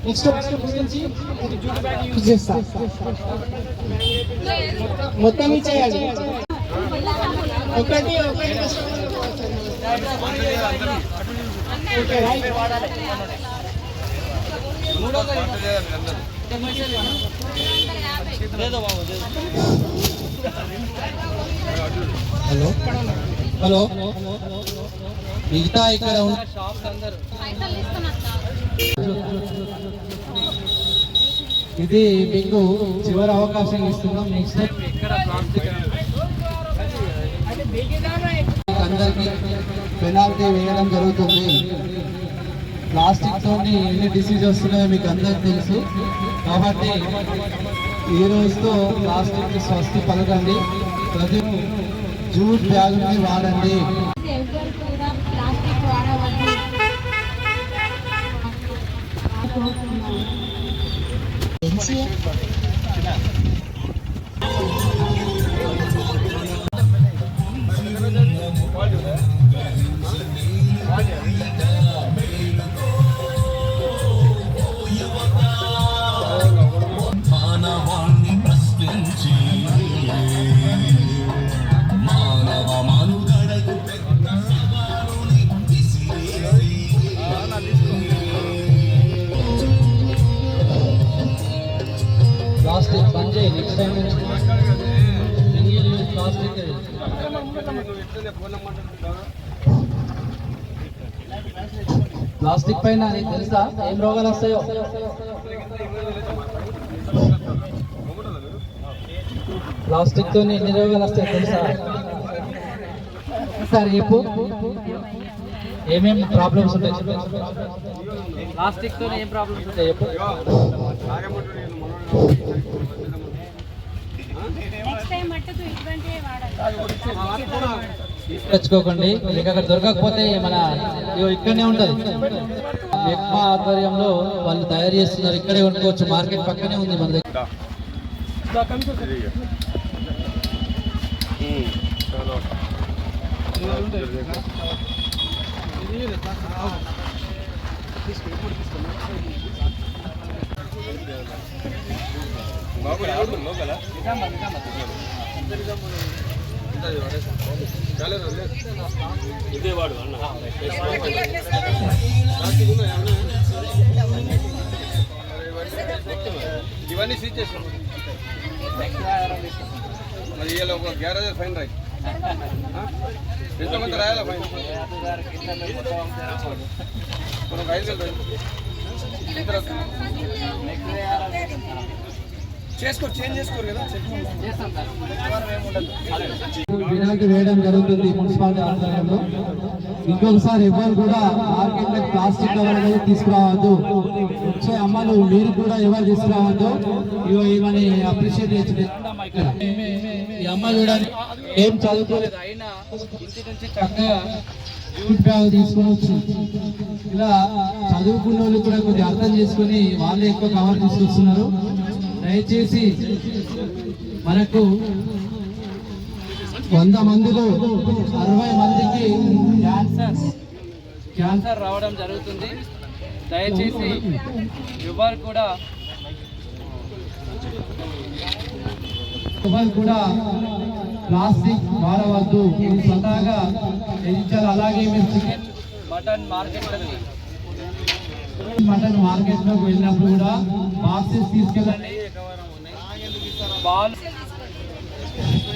Next మొత్తం ఇచ్చేయాలి ఒకటి ఒకటి మూడో హలో? హలో? మిగతా ఇక్కడ ఇది మీకు చివరి అవకాశం ఇస్తున్నాం నెక్స్ట్ టైం అందరికి పెనాల్టీ వేయడం జరుగుతుంది. ప్లాస్టిక్ తోని ఎన్ని డిసీజ్ వస్తున్నాయో మీకు అందరికి తెలుసు. కాబట్టి ఈ రోజుతో ప్లాస్టిక్ స్వస్తి పలకండి. ప్రతి జూట్ బ్యాగుని వాడండి. ఎవరు కూడా ప్లాస్టిక్ బంద్ చేయి నెక్స్ట్ టైం నుంచి సింగిల్ యూజ్ ప్లాస్టిక్ ప్లాస్టిక్ పైన నీకు తెలుసా? ఏం రోగాలు వస్తాయో? ప్లాస్టిక్తో ఎన్ని రోగాలు వస్తాయో తెలుసా? సార్ చెప్పు. ఏమేమి ప్రాబ్లమ్స్ ఉంటాయి. ప్లాస్టిక్తో ఏం ప్రాబ్లమ్స్ ఉంటాయి తెచ్చుకోకండి మీకు అక్కడ దొరకకపోతే మన ఇగో ఇక్కడనే ఉంటది. మెప్మా ఆధ్వర్యంలో వాళ్ళు తయారు చేస్తున్నారు. ఇక్కడే వండుకోవచ్చు మార్కెట్ పక్కనే ఉంది మన దగ్గర. ఇదే వాడు అన్న ఇవన్నీ సీజ్ చేసాం మరి ఇలా ఒక గ్యారేజ్ ఫైన్ రాయి. कितना मंत्र आया था भाई कोनो गाइस चल रही कितनी तरह से निकले यार వినాయక వేయడం జరుగుతుంది మున్సిపాలిటీ ఆధ్వర్యంలో. ఇంకొకసారి ఎవరు కూడా మార్కెట్లో ప్లాస్టిక్ కవర్ అనేది తీసుకురావద్దు. వచ్చే అమ్మలు మీరు కూడా ఎవరు తీసుకురావద్దు. ఇగో ఈమెని అప్రిషియేట్ చేసి ఈ అమ్మ చూడండి ఏం చదువుకోలేదు. అయినా ఇంటి నుంచి చక్కగా జూట్ బ్యాగ్ తీసుకొని వచ్చింది ఇలా చదువుకున్న వాళ్ళు కూడా కొద్దిగా అర్థం చేసుకొని వాళ్ళే ఎక్కువ కవర్ తీసుకొస్తున్నారు. దయచేసి మనకు వంద మందిలో అరవై మందికి క్యాన్సర్. క్యాన్సర్ రావడం జరుగుతుంది. దయచేసి ఎవరు కూడా ఎవరు కూడా ప్లాస్టిక్ వాడవద్దు. స్వతహాగా త్యజించాలి అలాగే మీరు చికెన్ మటన్ మార్కెట్ మటన్ మార్కెట్లోకి వెళ్ళినప్పుడు కూడా బాక్సెస్ తీసుకెళ్ళండి.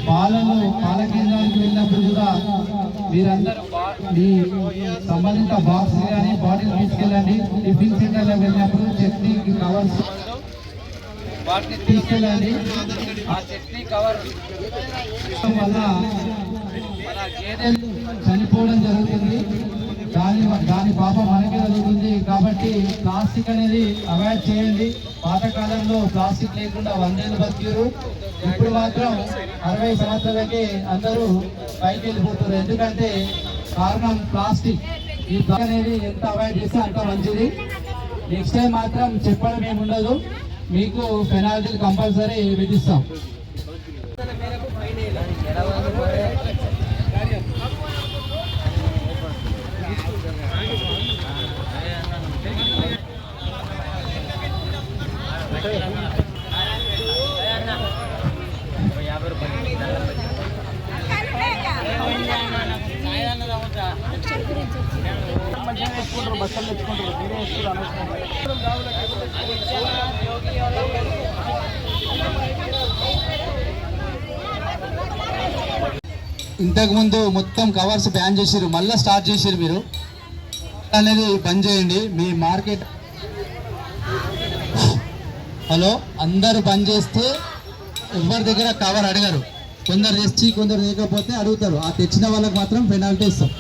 పాలను పాల కేంద్రానికి వెళ్ళినప్పుడు కూడా మీరందరూ మీ సంబంధిత బాక్స్ కానీ బాటిల్ తీసుకెళ్ళండి. టిఫిన్ సెంటర్లో వెళ్ళినప్పుడు చట్నీ కవర్స్ వాటిని తీసుకెళ్ళండి. ఆ చట్నీ కవర్ వల్ల మన చనిపోవడం జరుగుతుంది. దాని దాని పాపం మనకే జరుగుతుంది కాబట్టి ప్లాస్టిక్ అనేది అవాయిడ్ చేయండి. పాతకాలంలో ప్లాస్టిక్ లేకుండా వందేళ్ళు బతికారు. ఇప్పుడు మాత్రం అరవై సంవత్సరాలకే అందరూ పైకి వెళ్ళిపోతారు. ఎందుకంటే కారణం ప్లాస్టిక్. ఈ ప్లాస్టిక్ అనేది ఎంత అవాయిడ్ చేస్తే అంత మంచిది. నెక్స్ట్ టైం మాత్రం చెప్పడం ఏమి ఉండదు మీకు పెనాల్టీలు కంపల్సరీ విధిస్తాం. ఇంతకుముందు మొత్తం కవర్స్ బ్యాన్ చేసిరు మళ్ళీ స్టార్ట్ చేసిరు మీరు. అనేది బంద్ చేయండి. మీ మార్కెట్ హలో? అందరు బంద్ చేస్తే ఎవరి దగ్గర కవర్ అడగరు. కొందరు తెచ్చి కొందరు లేకపోతే అడుగుతారు. ఆ తెచ్చిన వాళ్ళకి మాత్రం పెనాల్టీ ఇస్తాం.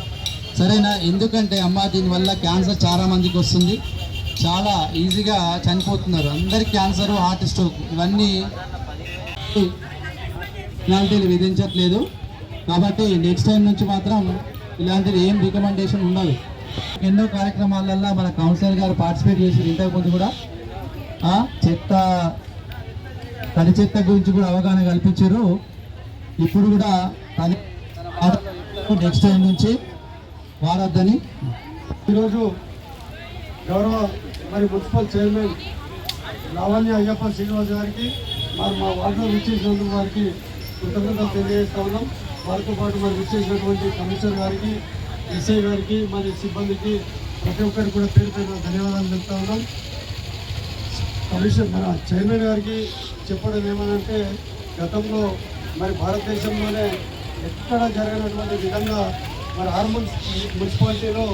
సరేనా? ఎందుకంటే అమ్మ దీనివల్ల క్యాన్సర్ చాలా మందికి వస్తుంది. చాలా ఈజీగా చనిపోతున్నారు. అందరి క్యాన్సర్ హార్ట్ స్ట్రోక్ ఇవన్నీ పెనాల్టీలు విధించట్లేదు. కాబట్టి నెక్స్ట్ టైం నుంచి మాత్రం ఇలాంటిది ఏం రికమెండేషన్ ఉండదు. ఎన్నో కార్యక్రమాలల్లో మన కౌన్సిలర్ గారు పార్టిసిపేట్ చేసి ఇంతకుముందు కూడా. చెత్త తడి చెత్త గురించి కూడా అవగాహన కల్పించారు. ఇప్పుడు కూడా తని నెక్స్ట్ టైం నుంచి వాడొద్దని. ఈరోజు గౌరవ మరి మున్సిపల్ చైర్మన్ లావణ్య అయ్యప్ప శ్రీనివాస్ గారికి మరి మా వార్డులో విచ్చేసినందుకు వారికి కృతజ్ఞతలు తెలియజేస్తా ఉన్నాం. వారితో పాటు మరి వచ్చేసినటువంటి కమిషనర్ గారికి ఎస్ఐ గారికి మరి సిబ్బందికి ప్రతి ఒక్కరికి కూడా పేరు పేరు ధన్యవాదాలు చెప్తా ఉన్నాం. కమిషన్ మన చైర్మన్ గారికి చెప్పడం ఏమనంటే గతంలో మరి భారతదేశంలోనే ఎక్కడ జరగనటువంటి విధంగా మరి హార్మోన్ మున్సిపాలిటీలో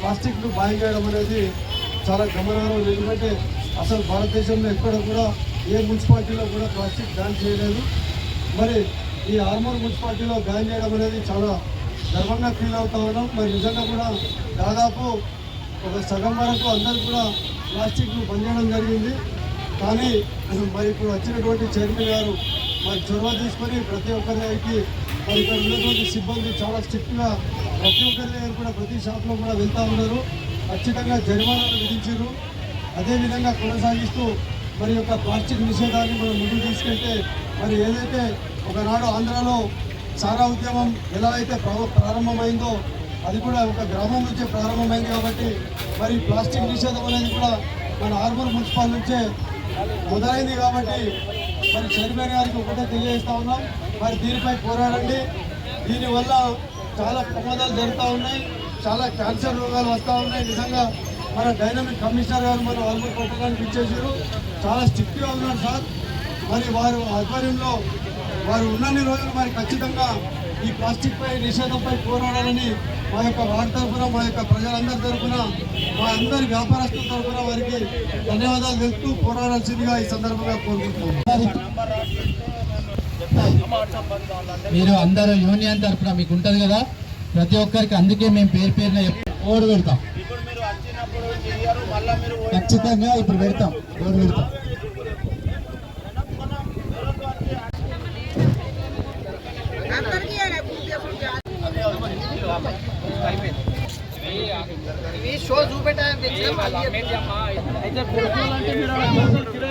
ప్లాస్టిక్ను బాయ్ చేయడం అనేది చాలా గమనార్హం. ఎందుకంటే అసలు భారతదేశంలో ఎక్కడ కూడా ఏ మున్సిపాలిటీలో కూడా ప్లాస్టిక్ బ్యాన్ చేయలేదు. మరి ఈ హార్మోన్ మున్సిపాలిటీలో బ్యాన్ చేయడం అనేది చాలా గర్వంగా ఫీల్ అవుతా ఉన్నాం. మరి నిజంగా కూడా దాదాపు ఒక సగం వరకు అందరూ కూడా ప్లాస్టిక్ను బంద్ చేయడం జరిగింది. కానీ మరి ఇప్పుడు వచ్చినటువంటి చైర్మన్ గారు మరి చొరవ తీసుకొని ప్రతి ఒక్కరికి మరి ఇక్కడ ఉన్నటువంటి సిబ్బంది చాలా స్ట్రిక్ట్గా ప్రతి ఒక్కరి దగ్గర కూడా ప్రతి షాప్లో కూడా వెళ్తూ ఉన్నారు. ఖచ్చితంగా జరిమానాలు విధించారు. అదేవిధంగా కొనసాగిస్తూ మరి యొక్క ప్లాస్టిక్ నిషేధాన్ని మనం ముందుకు తీసుకెళ్తే మరి ఏదైతే ఒకనాడు ఆంధ్రాలో సారా ఉద్యమం ఎలా అయితే ప్రారంభమైందో అది కూడా ఒక గ్రామం నుంచే ప్రారంభమైంది కాబట్టి మరి ప్లాస్టిక్ నిషేధం అనేది కూడా మన ఆర్మూర్ మున్సిపల్ నుంచే మొదలైంది కాబట్టి మరి చైర్మన్ గారికి ఒకటే తెలియజేస్తా ఉన్నాం. మరి దీనిపై పోరాడండి. దీనివల్ల చాలా ప్రమాదాలు జరుగుతూ ఉన్నాయి. చాలా క్యాన్సర్ రోగాలు వస్తూ ఉన్నాయి. నిజంగా మన డైనమిక్ కమిషనర్ గారు మన ఆల్మూర్ పట్టణానికి ఇచ్చేసారు చాలా స్ట్రిక్ట్గా ఉన్నారు సార్. మరి వారు ఆధ్వర్యంలో వారు ఉన్నన్ని రోజులు మరి ఖచ్చితంగా ఈ ప్లాస్టిక్ పై నిషేధంపై పోరాడాలని మా యొక్క వార్డు తరఫున మా యొక్క ప్రజలందరి తరఫున మా అందరి వ్యాపారస్తుల తరఫున వారికి ధన్యవాదాలు తెలుపుతూ పోరాడాల్సిందిగా ఈ సందర్భంగా కోరుకుంటున్నాం. మీరు అందరూ యూనియన్ తరఫున మీకు ఉంటుంది కదా? ప్రతి ఒక్కరికి అందుకే మేము పేరు పేరున ఓడి పెడతాం. ఖచ్చితంగా ఇప్పుడు పెడతాం. ఓడి పెడతాం.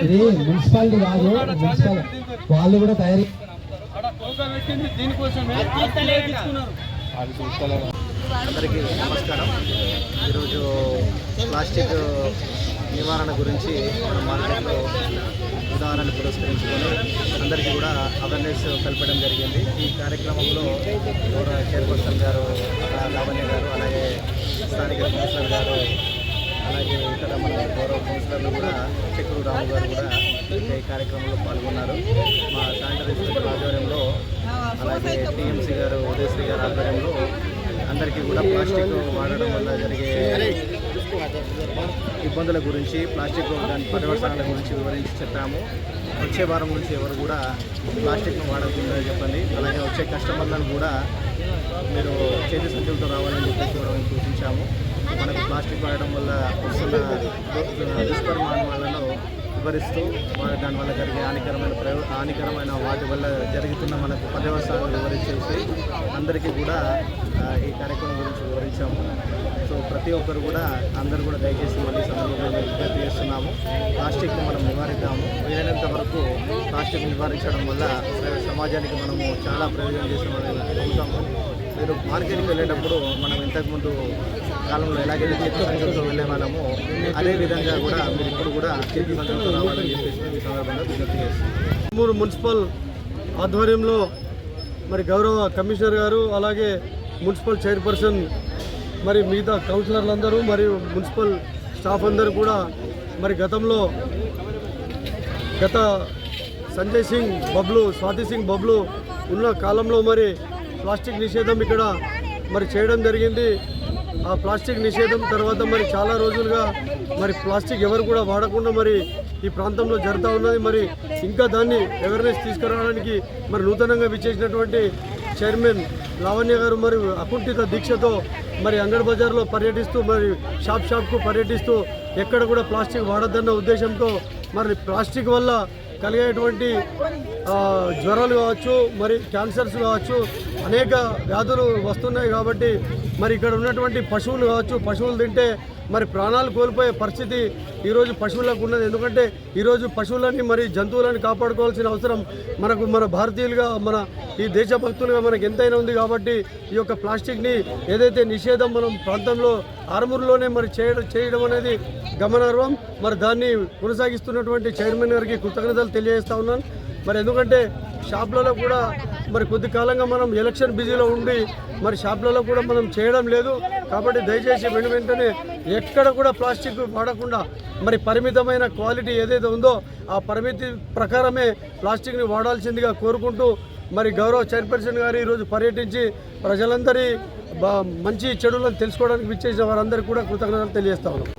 ఇది మున్సిపాలిటీ కాదు మున్సిపల్ వాళ్ళు కూడా తయారీ అందరికీ నమస్కారం. ఈరోజు ప్లాస్టిక్ నివారణ గురించి మన మార్కెట్లో ఉదాహరణ పురస్కరించుకొని అందరికీ కూడా అవేర్నెస్ కల్పడం జరిగింది. ఈ కార్యక్రమంలో గౌరవ చైర్పర్సన్ గారు లావణ్య గారు అలాగే స్థానిక కౌన్సిలర్ గారు అలాగే ఇతర మన గౌరవ కౌన్సిలర్లు కూడా చెక్కుడు రాము గారు కూడా ఈ కార్యక్రమంలో పాల్గొన్నారు. మా శానిటరీ ఇన్స్పెక్టర్ ఆధ్వర్యంలో అలాగే టీఎంసీ గారు ఉదయశ్రీ గారు ఆధ్వర్యంలో అందరికీ కూడా ప్లాస్టిక్ వాడడం వల్ల జరిగే ఇబ్బందుల గురించి ప్లాస్టిక్ దాని పర్యవసానాల గురించి వివరించి చెప్పాము. వచ్చే వారం నుంచి ఎవరు కూడా ప్లాస్టిక్ను వాడకుండా చెప్పండి. అలాగే వచ్చే కస్టమర్లను కూడా మీరు చేతి సంఖ్యలతో రావాలని చెప్పేసి కూడా మేము సూచించాము. మనకు ప్లాస్టిక్ వాడడం వల్ల వస్తున్న దు- వివరిస్తూ దానివల్ల జరిగే హానికరమైన ప్రయో హానికరమైన వాటి వల్ల జరుగుతున్న మనకు పర్యవసానాలు వివరించేసి అందరికీ కూడా ఈ కార్యక్రమం గురించి వివరించాము. ప్రతి ఒక్కరు కూడా అందరూ కూడా దయచేసి మళ్ళీ సందర్భంగా విజ్ఞప్తి చేస్తున్నాము. ప్లాస్టిక్ని మనం నివారిద్దాము. వీలైనంత వరకు ప్లాస్టిక్ నివారించడం వల్ల సమాజానికి మనము చాలా ప్రయోజనం చేసిన అవుతాము మీరు మార్కెట్కి వెళ్ళేటప్పుడు మనం ఇంతకుముందు కాలంలో ఎలాగైతే చేతి సంచులతో వెళ్ళే వాళ్ళము అదే విధంగా కూడా మీరు ఇప్పుడు కూడా చేతి సంచులతో రావాలని చెప్పేసి ఈ సందర్భంగా విజ్ఞప్తి చేస్తున్నాం మూడు మున్సిపల్ ఆధ్వర్యంలో మరి గౌరవ కమిషనర్ గారు అలాగే మున్సిపల్ చైర్పర్సన్ మరి మిగతా కౌన్సిలర్లందరూ మరియు మున్సిపల్ స్టాఫ్ అందరూ కూడా మరి గతంలో గత సంజయ్ సింగ్ బబ్లు స్వాతి సింగ్ బబ్లు ఉన్న కాలంలో మరి ప్లాస్టిక్ నిషేధం ఇక్కడ మరి చేయడం జరిగింది. ఆ ప్లాస్టిక్ నిషేధం తర్వాత మరి చాలా రోజులుగా మరి ప్లాస్టిక్ ఎవరు కూడా వాడకుండా మరి ఈ ప్రాంతంలో జరుగుతూ ఉన్నది. మరి ఇంకా దాన్ని అవేర్నెస్ తీసుకురావడానికి మరి నూతనంగా విచ్చేసినటువంటి చైర్మన్ లావణ్య గారు మరి అకుంఠిత దీక్షతో మరి అంగడి బజార్లో పర్యటిస్తూ మరి షాప్ షాప్కు పర్యటిస్తూ ఎక్కడ కూడా ప్లాస్టిక్ వాడద్దన్న ఉద్దేశంతో మరి ప్లాస్టిక్ వల్ల కలిగేటువంటి జ్వరాలు కావచ్చు మరి క్యాన్సర్స్ కావచ్చు అనేక వ్యాధులు వస్తున్నాయి కాబట్టి మరి ఇక్కడ ఉన్నటువంటి పశువులు కావచ్చు పశువులు తింటే మరి ప్రాణాలు కోల్పోయే పరిస్థితి ఈరోజు పశువులకు ఉన్నది. ఎందుకంటే ఈరోజు పశువులని మరి జంతువులని కాపాడుకోవాల్సిన అవసరం మనకు మన భారతీయులుగా మన ఈ దేశభక్తులుగా మనకు ఎంతైనా ఉంది కాబట్టి ఈ యొక్క ప్లాస్టిక్ని ఏదైతే నిషేధం మనం ప్రాంతంలో ఆరుమూరులోనే మరి చేయడం చేయడం అనేది గమనార్హం. మరి దాన్ని కొనసాగిస్తున్నటువంటి చైర్మన్ గారికి కృతజ్ఞతలు తెలియజేస్తా ఉన్నాను. మరి ఎందుకంటే షాప్లలో కూడా మరి కొద్ది కాలంగా మనం ఎలక్షన్ బిజీలో ఉండి మరి షాప్లలో కూడా మనం చేయడం లేదు. కాబట్టి దయచేసి వెను వెంటనే ఎక్కడ కూడా ప్లాస్టిక్ వాడకుండా మరి పరిమితమైన క్వాలిటీ ఏదైతే ఉందో ఆ పరిమితి ప్రకారమే ప్లాస్టిక్ని వాడాల్సిందిగా కోరుకుంటూ మరి గౌరవ చైర్పర్సన్ గారు ఈరోజు పర్యటించి ప్రజలందరి మంచి చెడులను తెలుసుకోవడానికి విచ్చేసిన వారందరికీ కూడా కృతజ్ఞతలు తెలియజేస్తా ఉన్నాం.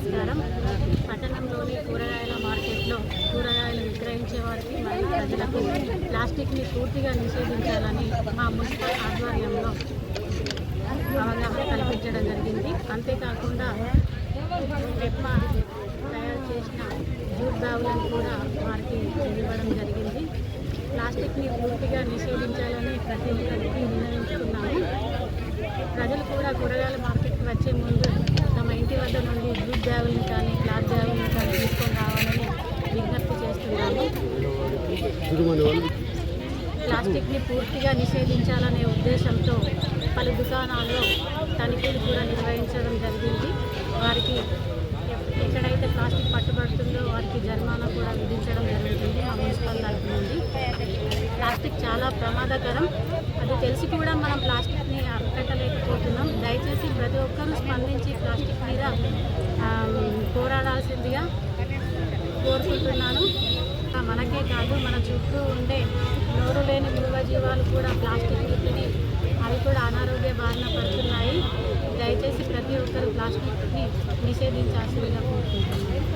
నమస్కారం. పట్టణంలోని కూరగాయల మార్కెట్లో కూరగాయలు విక్రయించే వారికి మరియు ప్రజలకు ప్లాస్టిక్ని పూర్తిగా నిషేధించాలని మా మున్సిపల్ ఆధ్వర్యంలో అవగాహన కల్పించడం జరిగింది. అంతేకాకుండా పెప్ప తయారు చేసిన జూట్ బ్యాగులను కూడా వారికి ఇవ్వడం జరిగింది. ప్లాస్టిక్ని పూర్తిగా నిషేధించాలని ప్రతి ఒక్కరికి నిర్ణయించుకున్నాము. ప్రజలు కూడా కూరగాయల మార్కెట్కి వచ్చే ముందు వద్ద నుండి జూట్ బ్యాగులను కానీ క్లాత్ బ్యాగులను కానీ తీసుకొని రావాలని విజ్ఞప్తి చేస్తున్నాము. ప్లాస్టిక్ని పూర్తిగా నిషేధించాలనే ఉద్దేశంతో పలు దుకాణాల్లో తనిఖీలు కూడా ప్లాస్టిక్ చాలా ప్రమాదకరం. అది తెలిసి కూడా మనం ప్లాస్టిక్ని అరికట్టలేకపోతున్నాం. దయచేసి ప్రతి ఒక్కరూ స్పందించి ప్లాస్టిక్ మీద పోరాడాల్సిందిగా కోరుకుంటున్నాను. మనకే కాదు మన చుట్టూ ఉండే నోరు లేని మృగజీవాలు కూడా ప్లాస్టిక్ తిని అవి కూడా అనారోగ్య బారిన పడుతున్నాయి. దయచేసి ప్రతి ఒక్కరూ ప్లాస్టిక్ని నిషేధించాల్సిందిగా కోరుకుంటున్నాను.